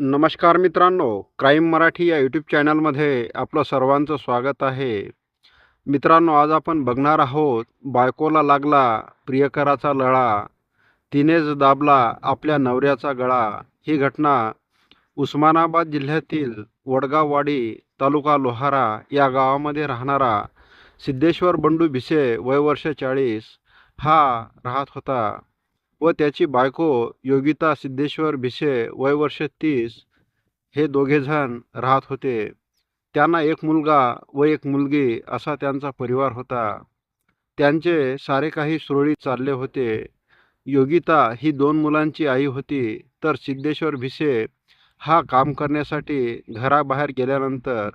नमस्कार मित्रांनो क्राईम मराठी या यूट्यूब चॅनलमध्ये आपलं सर्वांचं स्वागत आहे. मित्रांनो आज आपण बघणार आहोत बायकोला लागला प्रियकराचा लळा तिनेच दाबला आपल्या नवऱ्याचा गळा. ही घटना उस्मानाबाद जिल्ह्यातील वडगाववाडी तालुका लोहारा या गावामध्ये राहणारा सिद्धेश्वर बंडू भिसे वय वर्ष चाळीस हा राहत होता. व त्याची बायको योगिता सिद्धेश्वर भिसे वय वर्ष तीस हे दोघेजण राहत होते. त्यांना एक मुलगा व एक मुलगी असा त्यांचा परिवार होता. त्यांचे सारे काही सुरळीत चालले होते. योगिता ही दोन मुलांची आई होती तर सिद्धेश्वर भिसे हा काम करण्यासाठी घराबाहेर गेल्यानंतर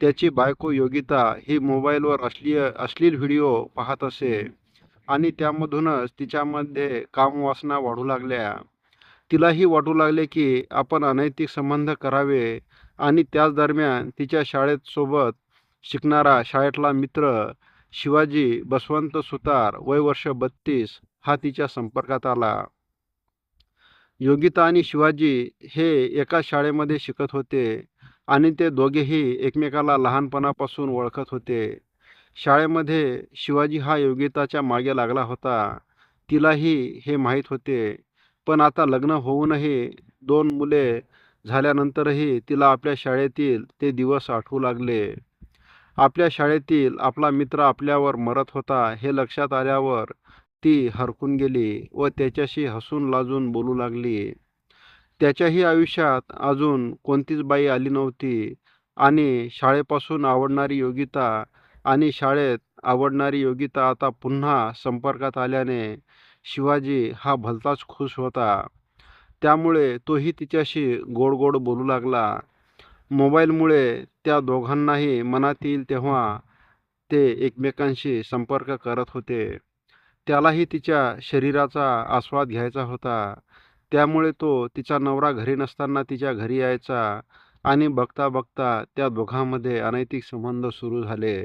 त्याची बायको योगिता ही मोबाईलवर अश्लीय अश्लील व्हिडिओ पाहत असे. आणि त्यामधूनच तिच्यामध्ये कामवासना वाढू लागल्या. तिलाही वाटू लागले की आपण अनैतिक संबंध करावे आणि त्याच दरम्यान तिच्या शाळेत सोबत शिकणारा शाळेतला मित्र शिवाजी बसवंत सुतार वय वर्ष बत्तीस हा तिच्या संपर्कात आला. योगिता आणि शिवाजी हे एका शाळेमध्ये शिकत होते आणि ते दोघेही एकमेकाला लहानपणापासून ओळखत होते. शाळेमध्ये शिवाजी हा योगिताच्या मागे लागला होता. तिलाही हे माहीत होते. पण आता लग्न होऊनही दोन मुले झाल्यानंतरही तिला आपल्या शाळेतील ते दिवस आठवू लागले. आपल्या शाळेतील आपला मित्र आपल्यावर मरत होता हे लक्षात आल्यावर ती हरकून गेली व त्याच्याशी हसून लाजून बोलू लागली. त्याच्याही आयुष्यात अजून कोणतीच बाई आली नव्हती आणि शाळेपासून आवडणारी योगिता आणि शाळेत आवडणारी योगिता आता पुन्हा संपर्कात आल्याने शिवाजी हा भलताच खुश होता. त्यामुळे तोही तिच्याशी गोड गोड बोलू लागला. मोबाईलमुळे त्या दोघांनाही मनात येईल तेव्हा ते एकमेकांशी संपर्क करत होते. त्यालाही तिच्या शरीराचा आस्वाद घ्यायचा होता. त्यामुळे तो तिचा नवरा घरी नसताना तिच्या घरी यायचा आणि बघता बघता त्या दोघांमध्ये अनैतिक संबंध सुरू झाले.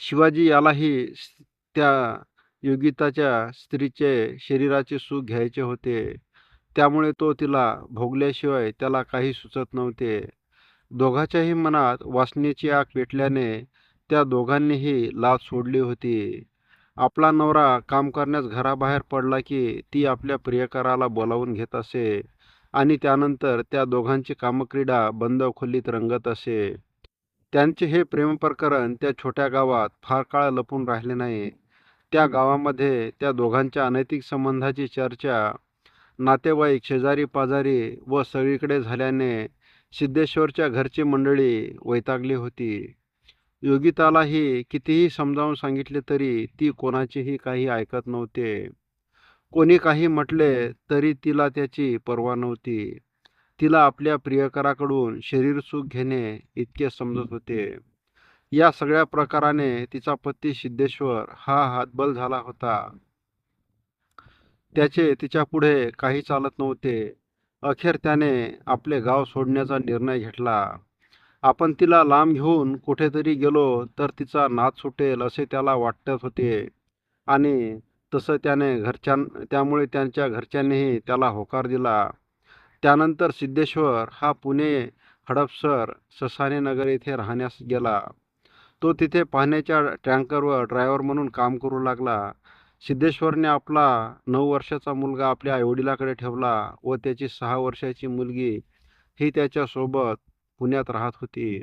शिवाजी यालाही त्या योगिताच्या स्त्रीचे शरीराचे सुख घ्यायचे होते. त्यामुळे तो तिला भोगल्याशिवाय त्याला काही सुचत नव्हते. दोघांच्याही मनात वासनेची आग पेटल्याने त्या दोघांनीही लाच सोडली होती. आपला नवरा काम करण्यास घराबाहेर पडला की ती आपल्या प्रियकराला बोलावून घेत असे आणि त्यानंतर त्या दोघांची कामक्रीडा बंद खोलीत रंगत असे. त्यांचे हे प्रेमप्रकरण त्या छोट्या गावात फार काळ लपून राहिले नाही. त्या गावामध्ये त्या दोघांच्या अनैतिक संबंधाची चर्चा नातेवाईक शेजारी पाजारी व सगळीकडे झाल्याने सिद्धेश्वरच्या घरची मंडळी वैतागली होती. योगितालाही कितीही समजावून सांगितले तरी ती कोणाचेही काही ऐकत नव्हते. कोणी काही म्हटले तरी तिला त्याची पर्वा नव्हती. तिला आपल्या प्रियकराकडून शरीर सुख घेणे इतके समजत होते. या सगळ्या प्रकाराने तिचा पती सिद्धेश्वर हा हातबल झाला होता. त्याचे तिच्या पुढे काही चालत नव्हते. अखेर त्याने आपले गाव सोडण्याचा निर्णय घेतला. आपण तिला लांब घेऊन कुठेतरी गेलो तर तिचा नाद सुटेल असे त्याला वाटत होते. आणि तसं त्याने घरच्यां त्यामुळे त्यांच्या घरच्यांनीही त्याला होकार दिला. त्यानंतर सिद्धेश्वर हा पुणे हडपसर ससाने नगर येथे राहण्यास गेला. तो तिथे पाण्याच्या टँकरवर ड्रायव्हर म्हणून काम करू लागला. सिद्धेश्वरने आपला नऊ वर्षाचा मुलगा आपल्या आईवडिलाकडे ठेवला व त्याची सहा वर्षाची मुलगी ही त्याच्यासोबत पुण्यात राहत होती.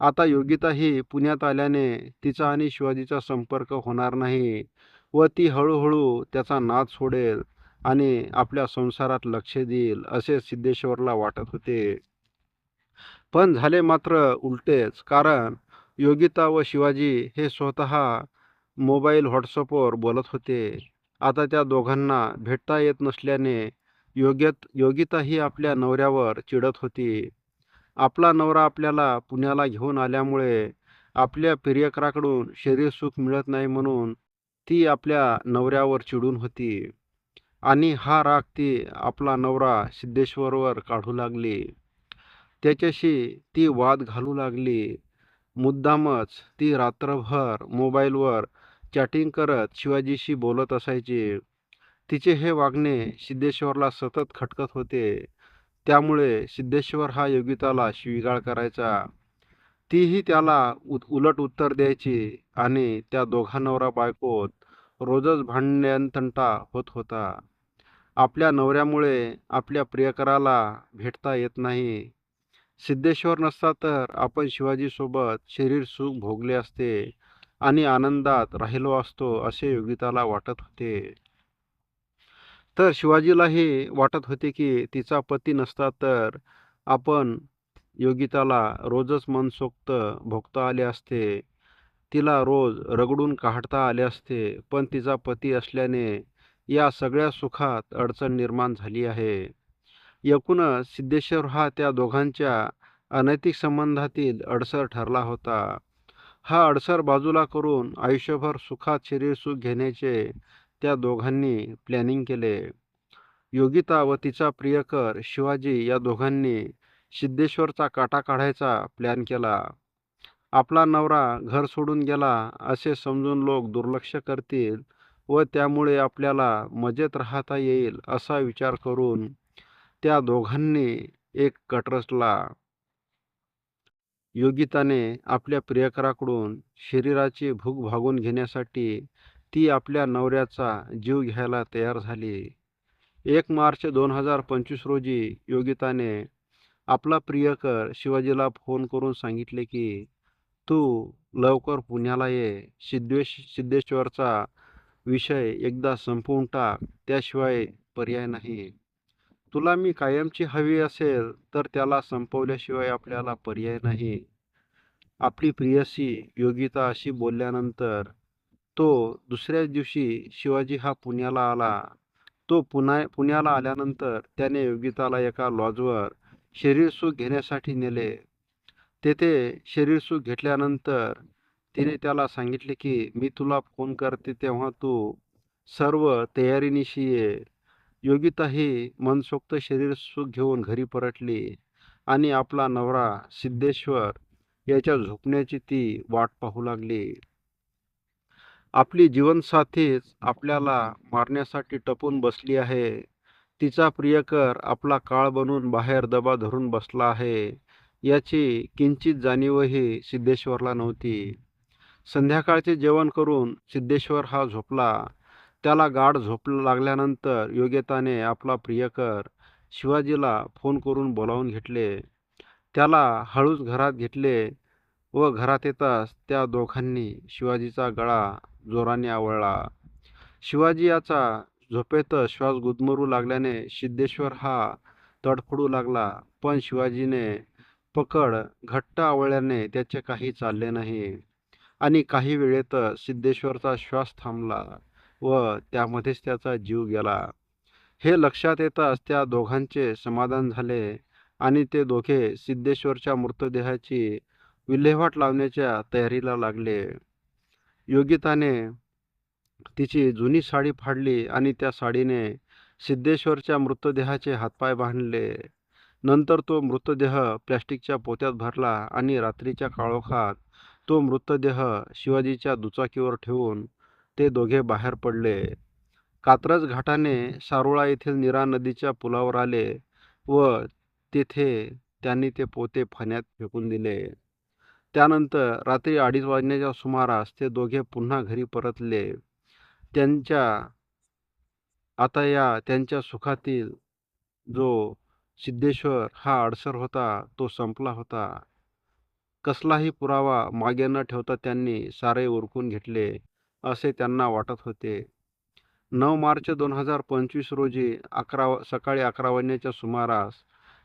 आता योगिता ही पुण्यात आल्याने तिचा आणि शिवाजीचा संपर्क होणार नाही व ती हळूहळू त्याचा नाद सोडेल. आणि आपल्या संसारात लक्ष देईल असे सिद्धेश्वरला वाटत होते. पण झाले मात्र उलटेच कारण योगिता व शिवाजी हे स्वतः मोबाईल व्हॉट्सअपवर बोलत होते. आता त्या दोघांना भेटता येत नसल्याने योग्यत योगिता ही आपल्या नवऱ्यावर चिडत होती. आपला नवरा आपल्याला पुण्याला घेऊन आल्यामुळे आपल्या प्रियकराकडून शरीर सुख मिळत नाही म्हणून ती आपल्या नवऱ्यावर चिडून होती. आणि हा राग ती आपला नवरा सिद्धेश्वरवर काढू लागली. त्याच्याशी ती वाद घालू लागली. मुद्दामच ती रात्रभर मोबाईलवर चॅटिंग करत शिवाजीशी बोलत असायची. तिचे हे वागणे सिद्धेश्वरला सतत खटकत होते. त्यामुळे सिद्धेश्वर हा योगिताला शिवीगाळ करायचा. तीही त्याला उ उलट उत्तर द्यायची आणि त्या दोघा नवरा बायकोत रोजच भांड्यांतंटा होत होता. आपल्या नवऱ्यामुळे आपल्या प्रियकराला भेटता येत नाही. सिद्धेश्वर नसता तर आपण शिवाजीसोबत शरीर सुख भोगले असते आणि आनंदात राहिलो असतो असे योगिताला वाटत होते. तर शिवाजीलाही वाटत होते की तिचा पती नसता तर आपण योगिताला रोजच मनसोक्त भोगता आले असते. तिला रोज रगडून काढता आले असते पण तिचा पती असल्याने या सगळ्या सुखात अडचण निर्माण झाली आहे. एकूणच सिद्धेश्वर हा त्या दोघांच्या अनैतिक संबंधातील अडसर ठरला होता. हा अडसर बाजूला करून आयुष्यभर सुखात शरीर सुख घेण्याचे त्या दोघांनी प्लॅनिंग केले. योगिता व तिचा प्रियकर शिवाजी या दोघांनी सिद्धेश्वरचा काटा काढायचा प्लॅन केला. आपला नवरा घर सोडून गेला असे समजून लोक दुर्लक्ष करतील व त्यामुळे आपल्याला मजेत राहता येईल असा विचार करून त्या दोघांनी एक कटरसला योगिताने आपल्या प्रियकराकडून शरीराची भूक भागून घेण्यासाठी ती आपल्या नवऱ्याचा जीव घ्यायला तयार झाली. एक मार्च दोन हजार पंचवीस रोजी योगिताने आपला प्रियकर शिवाजीला फोन करून सांगितले की तू लवकर पुण्याला ये. सिद्धेश सिद्धेश्वरचा विषय एकदा संपवून टाक त्याशिवाय पर्याय नाही तुला मी कायमची हवी असेल तर त्याला संपवल्याशिवाय आपल्याला पर्याय नाही आपली प्रियसी योगिता अशी बोलल्यानंतर तो दुसऱ्याच दिवशी शिवाजी हा पुण्याला आला. तो पुन्हा पुण्याला आल्यानंतर त्याने योगिताला एका लॉजवर शरीर सुख घेण्यासाठी नेले. तेथे शरीर सुख घेतल्यानंतर तिने त्याला सांगितले की मी तुला फोन करते तेव्हा तू सर्व तयारीनिशी ये. योगिता ही मनसोक्त शरीर सुख घेऊन घरी परतली आणि आपला नवरा सिद्धेश्वर याच्या झोपण्याची ती वाट पाहू लागली. आपली जीवनसाथीच आपल्याला मारण्यासाठी टपून बसली आहे. तिचा प्रियकर आपला काळ बनून बाहेर दबा धरून बसला आहे. याची किंचित जाणीवही सिद्धेश्वरला नव्हती. संध्याकाळचे जेवण करून सिद्धेश्वर हा झोपला. त्याला गाढ झोप लागल्यानंतर योग्यताने आपला प्रियकर शिवाजीला फोन करून बोलावून घेतले. त्याला हळूच घरात घेतले व घरात येताच त्या दोघांनी शिवाजीचा गळा जोराने आवळला. शिवाजी याचा झोपेतच श्वास गुदमरू लागल्याने सिद्धेश्वर हा तडफडू लागला पण शिवाजीने पकड घट्ट आवळल्याने त्याचे काही चालले नाही. आणि काही वेळेत सिद्धेश्वरचा श्वास थांबला व त्यामध्येच त्याचा जीव गेला. हे लक्षात येताच त्या दोघांचे समाधान झाले आणि ते दोघे सिद्धेश्वरच्या मृतदेहाची विल्हेवाट लावण्याच्या तयारीला लागले. योगिताने तिची जुनी साडी फाडली आणि त्या साडीने सिद्धेश्वरच्या मृतदेहाचे हातपाय बांधले. नंतर तो मृतदेह प्लॅस्टिकच्या पोत्यात भरला आणि रात्रीच्या काळोखात तो मृतदेह शिवाजीच्या दुचाकीवर ठेवून ते दोघे बाहेर पडले. कात्रज घाटाने सारोळा येथील नीरा नदीच्या पुलावर आले व तेथे त्यांनी ते पोते पाण्यात फेकून दिले. त्यानंतर रात्री अडीच वाजण्याच्या सुमारास ते दोघे पुन्हा घरी परतले. त्यांच्या आता या त्यांच्या सुखातील जो सिद्धेश्वर हा अडसर होता तो संपला होता. कसलाही पुरावा मागे न ठेवता त्यांनी सारे उरकून घेतले असे त्यांना वाटत होते. नऊ मार्च दोन हजार पंचवीस रोजी अकरा सकाळी अकरा वाजण्याच्या सुमारास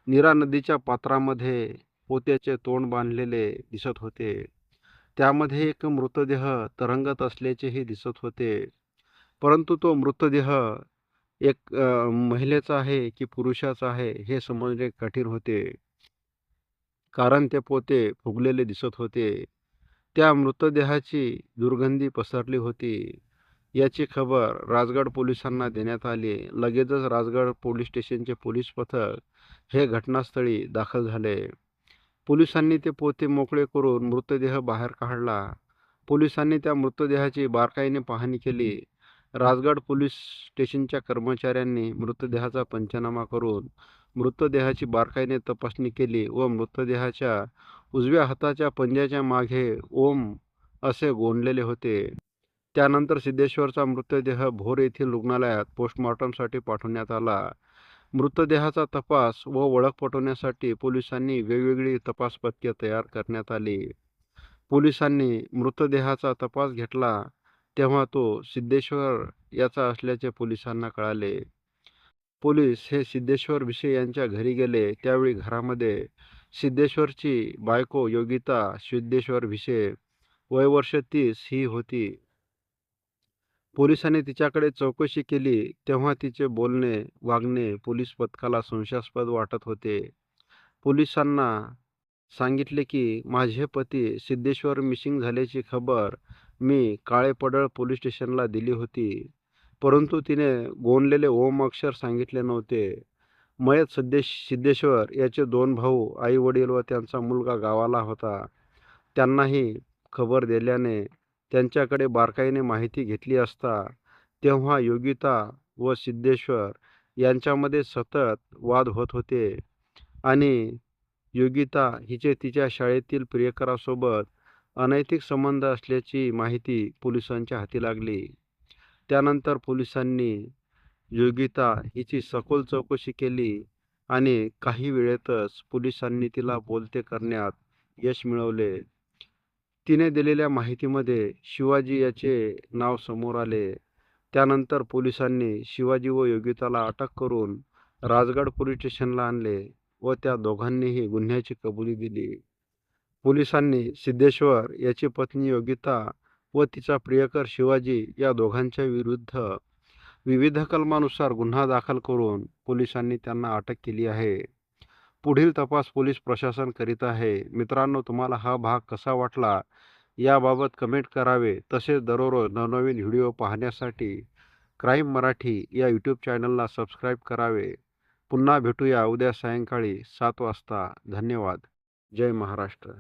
नीरा नदीच्या पात्रामध्ये पोत्याचे तोंड बांधलेले दिसत होते. त्यामध्ये एक मृतदेह तरंगत असल्याचेही दिसत होते. परंतु तो मृतदेह एक महिलेचा आहे की पुरुषाचा आहे हे समजणे कठीण होते. कारण ते पोते फुगलेले दिसत होते. त्या मृतदेहाची दुर्गंधी पसरली होती. याची खबर राजगड पोलिसांना देण्यात आली. लगेचच राजगड पोलीस स्टेशनचे पोलीस पथक हे घटनास्थळी दाखल झाले. पोलिसांनी ते पोते मोकळे करून मृतदेह बाहेर काढला. पोलिसांनी त्या मृतदेहाची बारकाईने पाहणी केली. राजगड पोलीस स्टेशनच्या कर्मचाऱ्यांनी मृतदेहाचा पंचनामा करून मृतदेहाची बारकाईने तपासणी केली व मृतदेहाच्या उजव्या हाताच्या पंज्याच्या मागे ओम असे गोंडलेले होते. त्यानंतर सिद्धेश्वरचा मृतदेह भोर येथील रुग्णालयात पोस्टमॉर्टमसाठी पाठवण्यात आला. मृतदेहाचा तपास व ओळख पटवण्यासाठी पोलिसांनी वेगवेगळी तपास पथके तयार करण्यात आली. पोलिसांनी मृतदेहाचा तपास घेतला तेव्हा तो सिद्धेश्वर याचा असल्याचे पोलिसांना कळाले. पोलीस हे सिद्धेश्वर भिसे यांच्या घरी गेले. त्यावेळी घरामध्ये सिद्धेश्वरची बायको योगिता सिद्धेश्वर भिसे वय वर्ष तीस ही होती. पोलिसांनी तिच्याकडे चौकशी केली. तेव्हा तिचे बोलणे वागणे पोलीस पथकाला संशयास्पद वाटत होते. पोलिसांना सांगितले की माझे पती सिद्धेश्वर मिसिंग झाल्याची खबर मी काळेपडळ पोलीस स्टेशनला दिली होती. परंतु तिने गोंडलेले ओम अक्षर सांगितले नव्हते. मयत सिद्धेश सिद्धेश्वर याचे दोन भाऊ आई वडील व त्यांचा मुलगा गावाला होता. त्यांनाही खबर दिल्याने त्यांच्याकडे बारकाईने माहिती घेतली असता तेव्हा योगिता व सिद्धेश्वर यांच्यामध्ये सतत वाद होत होते. आणि योगिता हिचे तिच्या शाळेतील प्रियकरासोबत अनैतिक संबंध असल्याची माहिती पोलिसांच्या हाती लागली. त्यानंतर पोलिसांनी योगिता हिची सखोल चौकशी केली आणि काही वेळेतच पोलिसांनी तिला बोलते करण्यात यश मिळवले. तिने दिलेल्या माहितीमध्ये शिवाजी याचे नाव समोर आले. त्यानंतर पोलिसांनी शिवाजी व योगिताला अटक करून राजगड पोलीस स्टेशनला आणले व त्या दोघांनीही गुन्ह्याची कबुली दिली. पोलिसांनी सिद्धेश्वर याची पत्नी योगिता व तिचा प्रियकर शिवाजी या दोघांच्या विरुद्ध विविध कलमानुसार गुन्हा दाखल करून पोलिसांनी त्यांना अटक केली आहे. पुढील तपास पोलीस प्रशासन करीत आहे. मित्रांनो तुम्हाला हा भाग कसा वाटला? याबाबत कमेंट करावे. तसेच दररोज नवनवीन व्हिडिओ पाहण्यासाठी क्राईम मराठी या यूट्यूब चॅनलला सबस्क्राईब करावे. पुन्हा भेटूया उद्या सायंकाळी सात वाजता. धन्यवाद. जय महाराष्ट्र.